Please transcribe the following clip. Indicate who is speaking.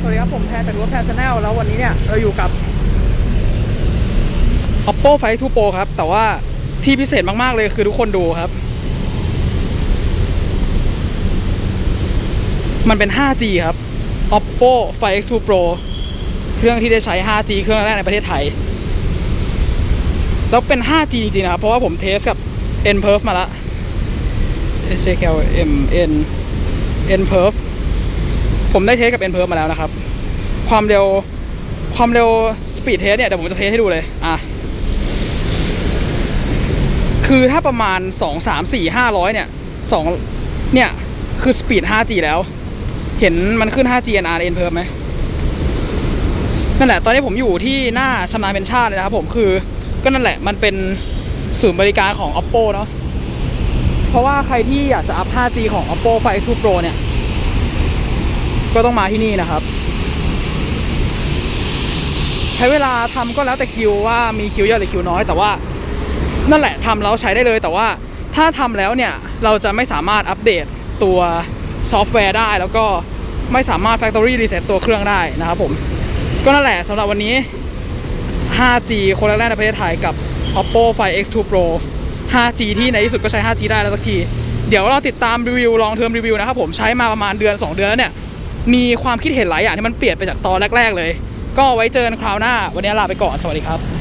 Speaker 1: สวัสดีครับผมแทนจากรถแทนชาแนลแล้ววันนี้เนี่ยเราอยู่กับ Oppo Find 2 Pro ครับ แต่ว่าที่พิเศษมาก ๆ เลยคือทุกคนดูครับ มันเป็น 5G ครับ Oppo Find X2 Pro เครื่องที่ได้ใช้ 5G เครื่องแรกในประเทศไทย แล้วเป็น 5G จริง ๆ นะครับ เพราะว่าผมเทสกับ NPerf มาล้ว SJKL MN NPerf ผมได้เทสกับ NPerf มาแล้วนะครับ ความเร็วความเร็วสปีดเทสเนี่ยเดี๋ยวผมจะเทสให้ดูเลย อะ คือถ้าประมาณ 2 3 4 500 เนี่ย2เนี่ย คือสปีด 5G แล้ว เห็นมันขึ้น 5G NR NPerf ไหมนั่นแหละ ตอนนี้ผมอยู่ที่หน้าชำนาญเป็นชาติเลยนะครับผมคือก็นั่นแหละมันเป็นศูนย์บริการของ Oppo เนาะเพราะว่าใครที่อยากจะอัพ 5G ของ Oppo Find 2 Pro เนี่ย ก็ต้องมาที่นี่นะครับ ใช้เวลาทำก็แล้วแต่คิวว่ามีคิวเยอะหรือคิวน้อย แต่ว่านั่นแหละทำแล้วใช้ได้เลย แต่ว่าถ้าทำแล้วเนี่ยเราจะไม่สามารถอัปเดตตัวซอฟต์แวร์ได้ แล้วก็ไม่สามารถ Factory Reset ตัวเครื่องได้นะครับผมก็นั่นแหละสำหรับวันนี้ 5G คนแรกในประเทศไทยกับ Oppo Find X2 Pro 5G ที่ในที่สุดก็ใช้ 5G ได้แล้วสักที เดี๋ยวเราติดตามรีวิวลองเทอมรีวิวนะครับผมใช้มาประมาณเดือน 2 เดือนแล้วเนี่ย มีความคิดเห็นหลายอย่างที่มันเปลี่ยนไปจากตอนแรก ๆ เลย ก็ไว้เจอกันคราวหน้า วันนี้ลาไปก่อนสวัสดีครับ